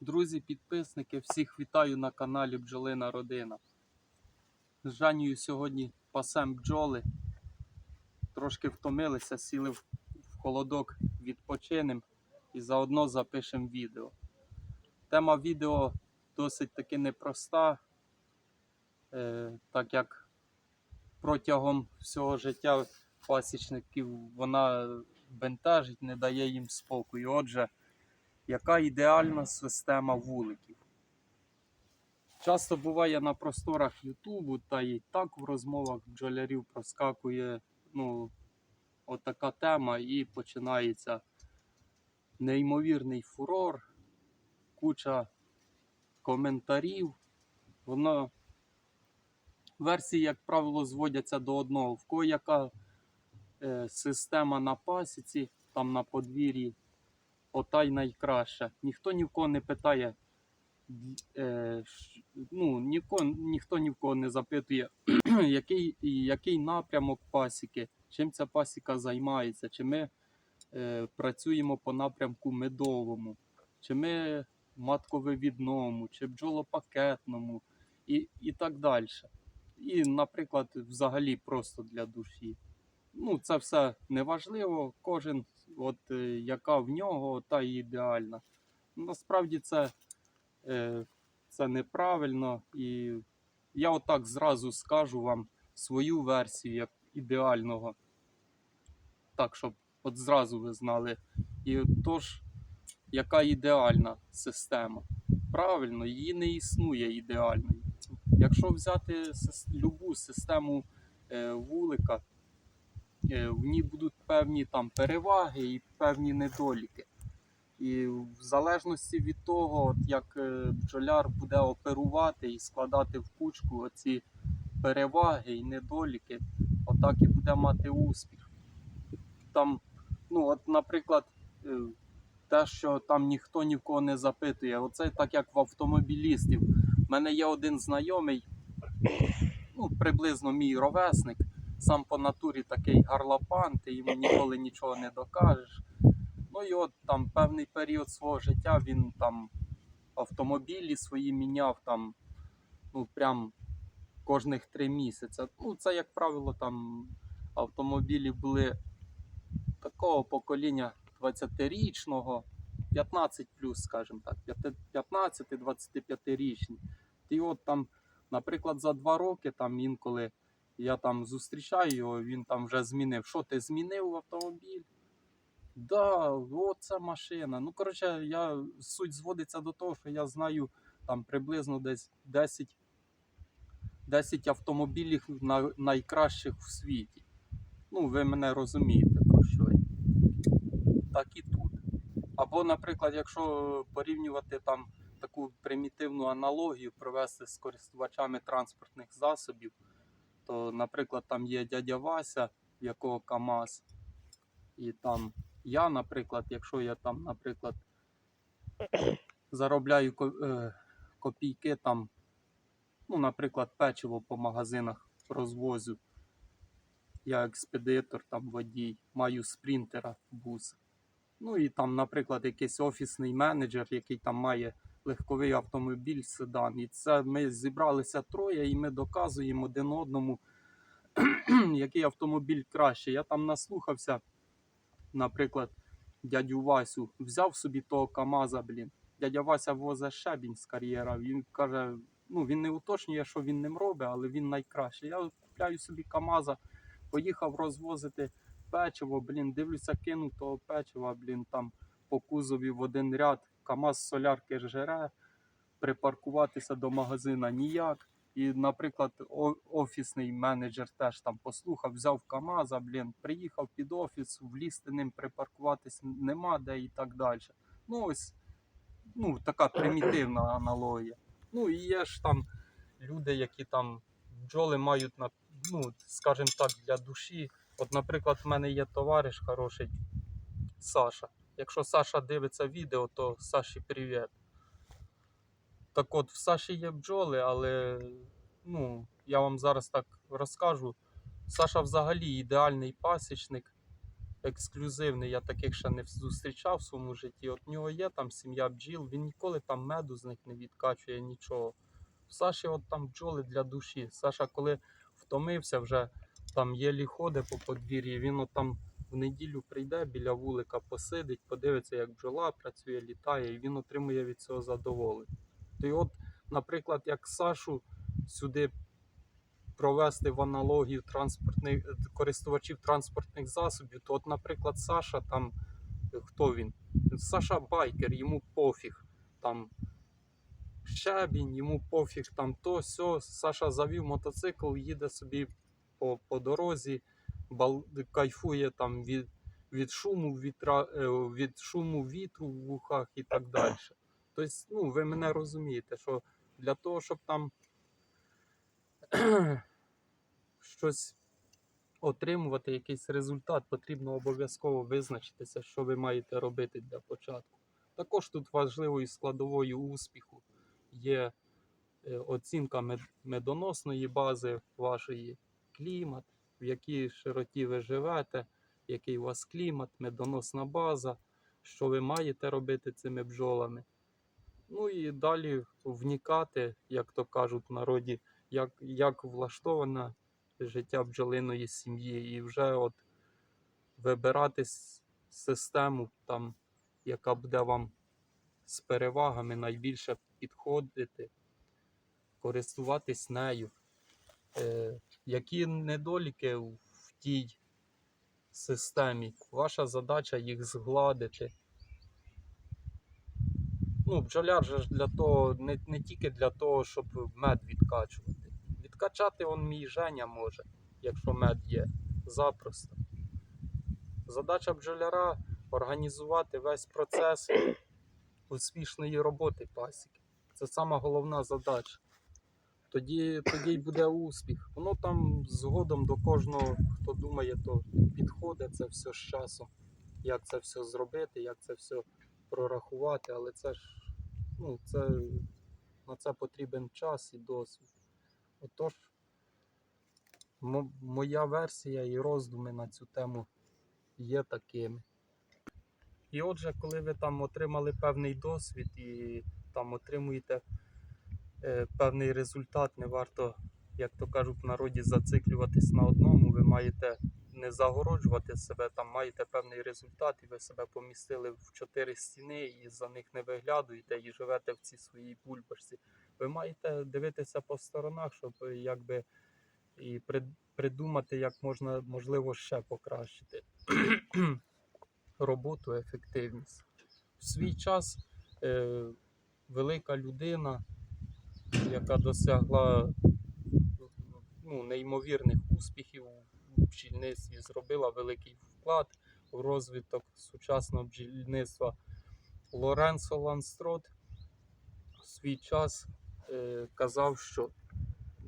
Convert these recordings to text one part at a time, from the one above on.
Друзі, підписники, всіх вітаю на каналі Бджолина Родина. З Жанію сьогодні пасем бджоли. Трошки втомилися, сіли в холодок, відпочинемо і заодно запишемо відео. Тема відео досить таки непроста, е, так як протягом всього життя пасічників вона бентежить, не дає їм спокою. Отже, яка ідеальна система вуликів. Часто буває на просторах Ютубу, та й так в розмовах бджолярів проскакує ну, отака тема, і починається неймовірний фурор, куча коментарів. Воно версії, як правило, зводяться до одного. В кого яка е, система на пасіці, там на подвір'ї, ота й найкраща. Ніхто ні в кого не питає, е, ну, ніко, ніхто ні в кого не запитує, який, який напрямок пасіки, чим ця пасіка займається, чи ми е, працюємо по напрямку медовому, чи ми матковивідному, чи бджолопакетному і, і так далі. І, наприклад, взагалі просто для душі. Ну, це все неважливо. Кожен, от е, яка в нього, та й ідеальна. Насправді це, е, це неправильно. І я отак зразу скажу вам свою версію як ідеального. Так, щоб от зразу ви знали. І тож, яка ідеальна система? Правильно, її не існує ідеальної. Якщо взяти любу систему е, вулика, в ній будуть певні там переваги і певні недоліки. І в залежності від того, от як е, бджоляр буде оперувати і складати в кучку оці переваги і недоліки, отак і буде мати успіх. Там, ну, от, наприклад, е, те, що там ніхто ні в кого не запитує, оце так як в автомобілістів. У мене є один знайомий, ну, приблизно мій ровесник, сам по натурі такий гарлапан, ти йому ніколи нічого не докажеш. Ну і от там певний період свого життя він там автомобілі свої міняв там, ну прям кожних три місяці. Ну, це, як правило, там автомобілі були такого покоління 20-річного, 15 плюс, скажімо так, 15-25-річні. І от там, наприклад, за два роки там інколи я там зустрічаю його, він там вже змінив. Що ти змінив автомобіль? Да, от це машина. Ну, коротше, я суть зводиться до того, що я знаю там приблизно десь 10, 10 автомобілів на, найкращих в світі. Ну, ви мене розумієте, про що. Так і тут. Або, наприклад, якщо порівнювати там таку примітивну аналогію провести з користувачами транспортних засобів, то, наприклад, там є дядя Вася, в якого КАМАЗ, і там я, наприклад, якщо я там, наприклад, заробляю е, копійки там, ну, наприклад, печиво по магазинах розвозю, я експедитор, там водій, маю спринтера бус. Ну і там, наприклад, якийсь офісний менеджер, який там має легковий автомобіль, седан. І це ми зібралися троє, і ми доказуємо один одному, який автомобіль краще. Я там наслухався, наприклад, дядю Васю, взяв собі того КАМАЗа, блін. Дядя Вася возить щебінь з кар'єра. Він каже, ну він не уточнює, що він ним робить, але він найкращий. Я купляю собі КАМАЗа, поїхав розвозити печиво, блін, дивлюся, кину того печива, блін, там по кузові в один ряд, КАМАЗ солярки жере, припаркуватися до магазина ніяк. І, наприклад, офісний менеджер теж там послухав, взяв КАМАЗа, блін, приїхав під офіс, влізти ним, припаркуватися нема де і так далі. Ну, ось ну, така примітивна аналогія. Ну, і є ж там люди, які там бджоли мають ну, скажімо так, для душі. От, наприклад, в мене є товариш хороший Саша. Якщо Саша дивиться відео, то Саші привіт. Так от, в Саші є бджоли, але ну, я вам зараз так розкажу. Саша взагалі ідеальний пасічник. ексклюзивний, я таких ще не зустрічав в своєму житті. От в нього є там сім'я бджіл, він ніколи там меду з них не відкачує нічого. У Саші от там бджоли для душі. Саша, коли втомився, вже там єлі ходить по подвір'ї, він от там в неділю прийде біля вулика, посидить, подивиться, як бджола працює, літає, і він отримує від цього задоволення. То й от, наприклад, як Сашу сюди провести в аналогію транспортних користувачів транспортних засобів, то, от, наприклад, Саша там, е, хто він? Саша байкер, йому пофіг. Там щебінь, йому пофіг там то, сьо. Саша завів мотоцикл, їде собі по, по дорозі, бал, кайфує там від, від шуму вітра, е, від шуму вітру в вухах і так далі. Тобто, ну, ви мене розумієте, що для того, щоб там щось отримувати, якийсь результат, потрібно обов'язково визначитися, що ви маєте робити для початку. Також тут важливою складовою успіху є е, оцінка медоносної бази вашої клімат, в якій широті ви живете, який у вас клімат, медоносна база, що ви маєте робити цими бджолами. Ну і далі вникати, як то кажуть в народі, як, як влаштоване життя бджолиної сім'ї, і вже от вибирати систему, там, яка буде вам з перевагами найбільше підходити, користуватись нею. Е, які недоліки в тій системі? Ваша задача їх згладити. Ну, бджоляр же ж для того, не, не тільки для того, щоб мед відкачувати. Відкачати он мій Женя може, якщо мед є, запросто. Задача бджоляра організувати весь процес успішної роботи пасіки. Це сама головна задача. Тоді, тоді й буде успіх. Воно там згодом до кожного, хто думає, то підходить це все з часом. Як це все зробити, як це все прорахувати, але це ж ну, це, на це потрібен час і досвід. Отож, моя версія і роздуми на цю тему є такими. І отже, коли ви там отримали певний досвід і там отримуєте певний результат, не варто, як то кажуть в народі, зациклюватись на одному. Ви маєте не загороджувати себе, там маєте певний результат, і ви себе помістили в чотири стіни і за них не виглядуєте і живете в цій своїй бульбашці. Ви маєте дивитися по сторонах, щоб е, якби і при- придумати, як можна можливо ще покращити роботу, ефективність. В свій час е, велика людина, яка досягла ну, неймовірних успіхів у бджільництві, зробила великий вклад у розвиток сучасного бджільництва. Лоренцо Ланстрот в свій час е, казав, що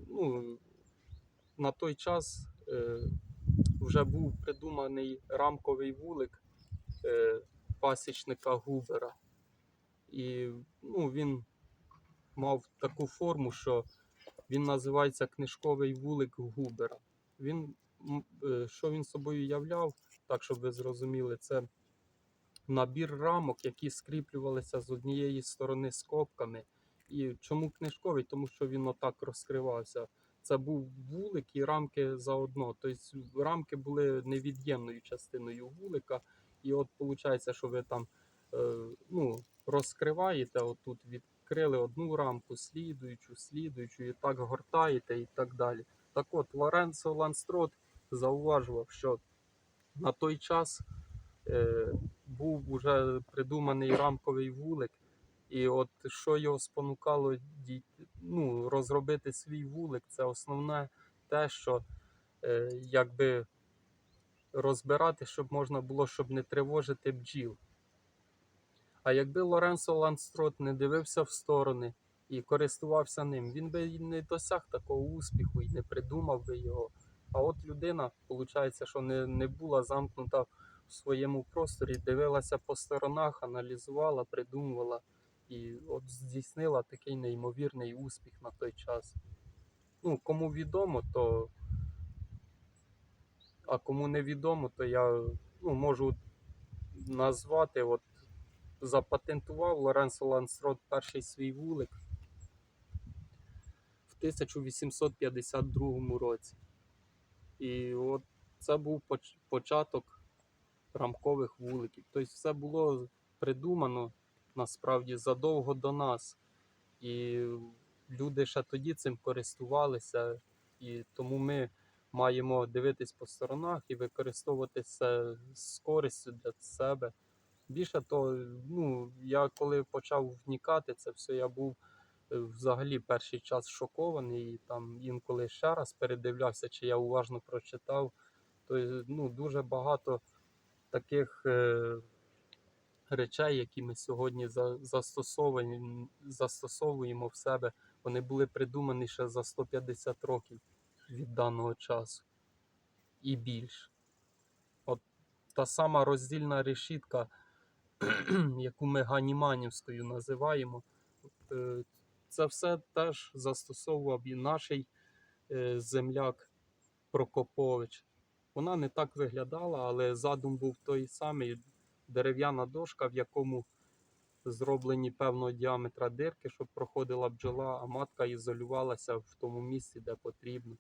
ну, на той час е, вже був придуманий рамковий вулик е, пасічника Губера. І ну, він мав таку форму, що він називається книжковий вулик Губера. Він, е, що він собою являв, так щоб ви зрозуміли, це набір рамок, які скріплювалися з однієї сторони скобками. І чому книжковий? Тому що він отак розкривався. Це був вулик і рамки заодно. Тобто рамки були невід'ємною частиною вулика. І от виходить, що ви там е, ну, розкриваєте, отут відкрили одну рамку, слідуючу, слідуючу, і так гортаєте і так далі. Так от, Лоренцо Ланстрот зауважував, що на той час е, був уже придуманий рамковий вулик, і от що його спонукало ну, розробити свій вулик, це основне те, що е, якби розбирати, щоб можна було, щоб не тривожити бджіл. А якби Лоренцо Ланстрот не дивився в сторони і користувався ним, він би не досяг такого успіху і не придумав би його. А от людина, виходить, що не, не була замкнута в своєму просторі, дивилася по сторонах, аналізувала, придумувала і от здійснила такий неймовірний успіх на той час. Ну, кому відомо, то. А кому не відомо, то я ну, можу назвати, от запатентував Лоренцо Лансрот перший свій вулик в 1852 році. І от це був початок рамкових вуликів. Тобто все було придумано насправді задовго до нас. І люди ще тоді цим користувалися, і тому ми маємо дивитись по сторонах і використовувати це з користю для себе. Більше того, ну, я коли почав вникати це все, я був е, взагалі перший час шокований, і там інколи ще раз передивлявся, чи я уважно прочитав. То е, ну, дуже багато таких е, речей, які ми сьогодні за, застосовуємо, застосовуємо в себе, вони були придумані ще за 150 років від даного часу і більше. От та сама роздільна решітка, яку ми Ганіманівською називаємо, е, це все теж застосовував і наш е, земляк Прокопович. Вона не так виглядала, але задум був той самий дерев'яна дошка, в якому зроблені певного діаметра дирки, щоб проходила бджола, а матка ізолювалася в тому місці, де потрібно.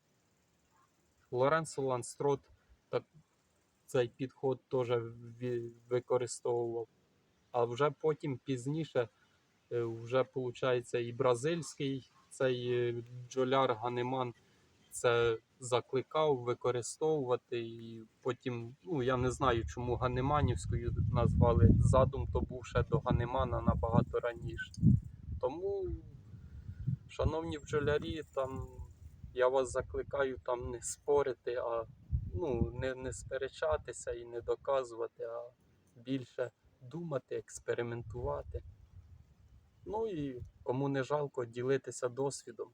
Лоренцо Ланстрот так, цей підход теж використовував. А вже потім пізніше, е, вже виходить, і бразильський цей е, бджоляр Ганеман це закликав використовувати. І потім, ну я не знаю, чому Ганеманівською назвали. Задум то був ще до Ганемана набагато раніше. Тому, шановні бджолярі, там я вас закликаю там не спорити, а ну, не, не сперечатися і не доказувати, а більше думати, експериментувати. Ну і кому не жалко ділитися досвідом.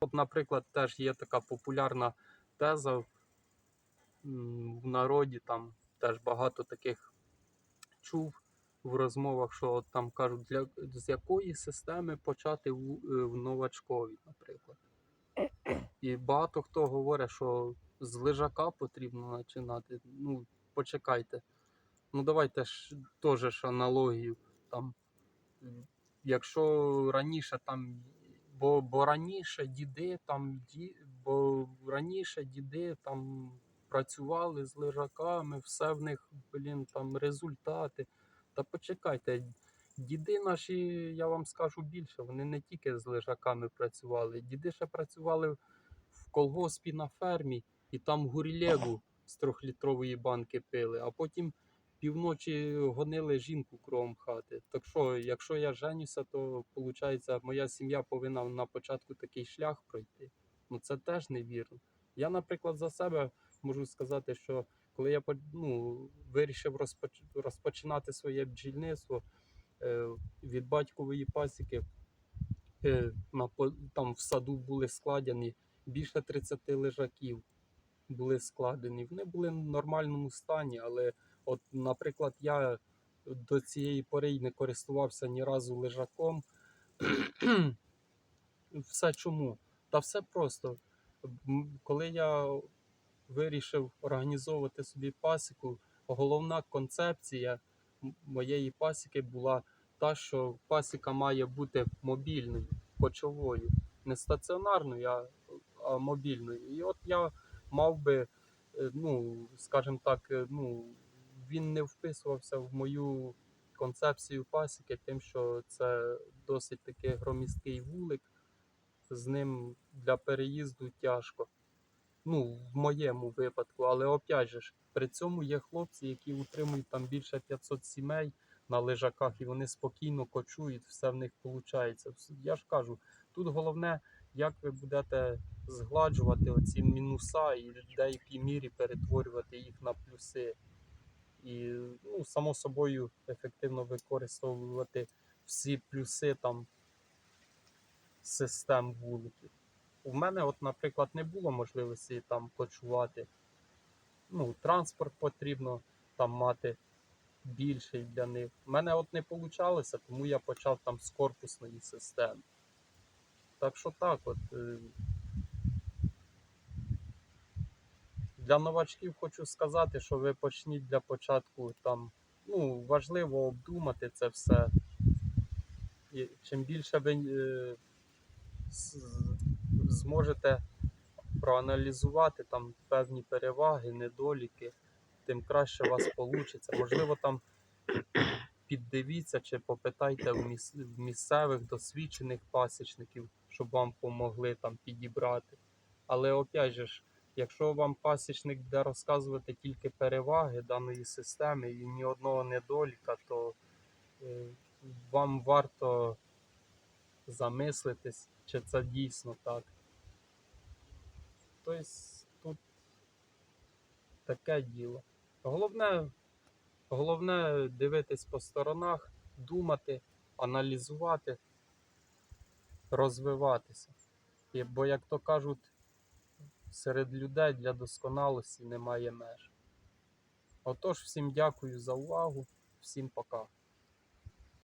От, наприклад, теж є така популярна теза в народі, там теж багато таких чув в розмовах, що там кажуть, для, з якої системи почати в, е, в новачкові, наприклад. І багато хто говорить, що з лежака потрібно починати. Ну, почекайте. Ну, давайте ж теж ж аналогію. Там, якщо раніше там, бо, бо раніше діди там, ді, бо раніше діди там працювали з лежаками, все в них, блін, там результати. Та почекайте, діди наші, я вам скажу більше, вони не тільки з лежаками працювали, діди ще працювали в колгоспі на фермі, і там гурілегу з трьохлітрової банки пили, а потім півночі гонили жінку кровом хати. Так що, якщо я женюся, то виходить, моя сім'я повинна на початку такий шлях пройти. Ну це теж невірно. Я, наприклад, за себе можу сказати, що коли я ну, вирішив розпоч... розпочинати своє бджільництво е, від батькової пасіки, е, на, там в саду були складені більше 30 лежаків були складені. Вони були в нормальному стані, але, от, наприклад, я до цієї пори не користувався ні разу лежаком. все чому? Та все просто. Коли я вирішив організовувати собі пасіку, головна концепція моєї пасіки була та, що пасіка має бути мобільною, кочовою, не стаціонарною, а, а мобільною. І от я мав би, е, ну, скажімо так, е, ну, він не вписувався в мою концепцію пасіки, тим, що це досить таки громісткий вулик, з ним для переїзду тяжко. Ну, в моєму випадку, але опять же при цьому є хлопці, які утримують там більше 500 сімей на лежаках, і вони спокійно кочують, все в них виходить. Я ж кажу, тут головне, як ви будете згладжувати оці мінуса і в деякій мірі перетворювати їх на плюси. І, ну, само собою, ефективно використовувати всі плюси там систем вуликів. У мене, от, наприклад, не було можливості там кочувати. Ну, транспорт потрібно там мати більший для них. У мене от не вийшло, тому я почав там з корпусної системи. Так що так, от. е, Для новачків хочу сказати, що ви почніть для початку там, ну, важливо обдумати це все. І чим більше ви е, зможете проаналізувати там певні переваги, недоліки, тим краще у вас вийде. Можливо, там піддивіться чи попитайте в, місцевих досвідчених пасічників, щоб вам помогли там підібрати. Але опять же ж, якщо вам пасічник буде розказувати тільки переваги даної системи і ні одного недоліка, то е, вам варто замислитись, чи це дійсно так. Тобто тут таке діло. Головне, головне дивитись по сторонах, думати, аналізувати, розвиватися. Бо, як то кажуть, серед людей для досконалості немає меж. Отож, всім дякую за увагу, всім пока.